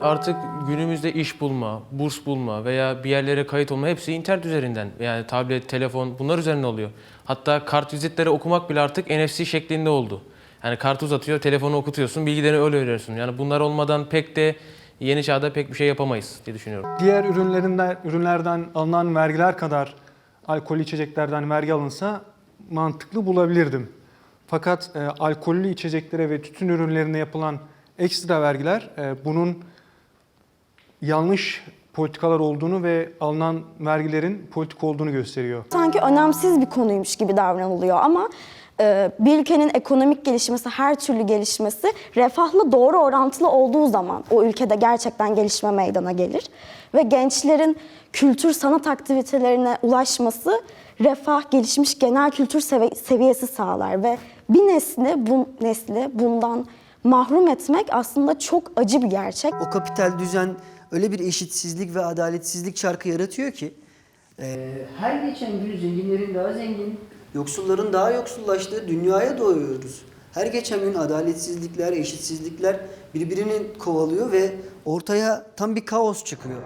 Artık günümüzde iş bulma, burs bulma veya bir yerlere kayıt olma hepsi internet üzerinden. Yani tablet, telefon bunlar üzerine oluyor. Hatta kart vizitleri okumak bile artık NFC şeklinde oldu. Yani kart uzatıyor, telefonu okutuyorsun, bilgilerini öyle veriyorsun. Yani bunlar olmadan pek de yeni çağda pek bir şey yapamayız diye düşünüyorum. Diğer ürünlerinden ürünlerden alınan vergiler kadar alkollü içeceklerden vergi alınsa mantıklı bulabilirdim. Fakat e, alkollü içeceklere ve tütün ürünlerine yapılan ekstra vergiler e, bunun yanlış politikalar olduğunu ve alınan vergilerin politik olduğunu gösteriyor. sanki önemsiz bir konuymuş gibi davranılıyor ama e, bir ülkenin ekonomik gelişmesi, her türlü gelişmesi refahla doğru orantılı olduğu zaman o ülkede gerçekten gelişme meydana gelir. Ve gençlerin kültür sanat aktivitelerine ulaşması refah, gelişmiş genel kültür sevi- seviyesi sağlar ve bir nesli bu nesli bundan mahrum etmek aslında çok acı bir gerçek. O kapital düzen öyle bir eşitsizlik ve adaletsizlik çarkı yaratıyor ki Ee, her geçen gün zenginlerin daha zengin, yoksulların daha yoksullaştığı dünyaya doğuyoruz. Her geçen gün adaletsizlikler, eşitsizlikler birbirini kovalıyor ve ortaya tam bir kaos çıkıyor.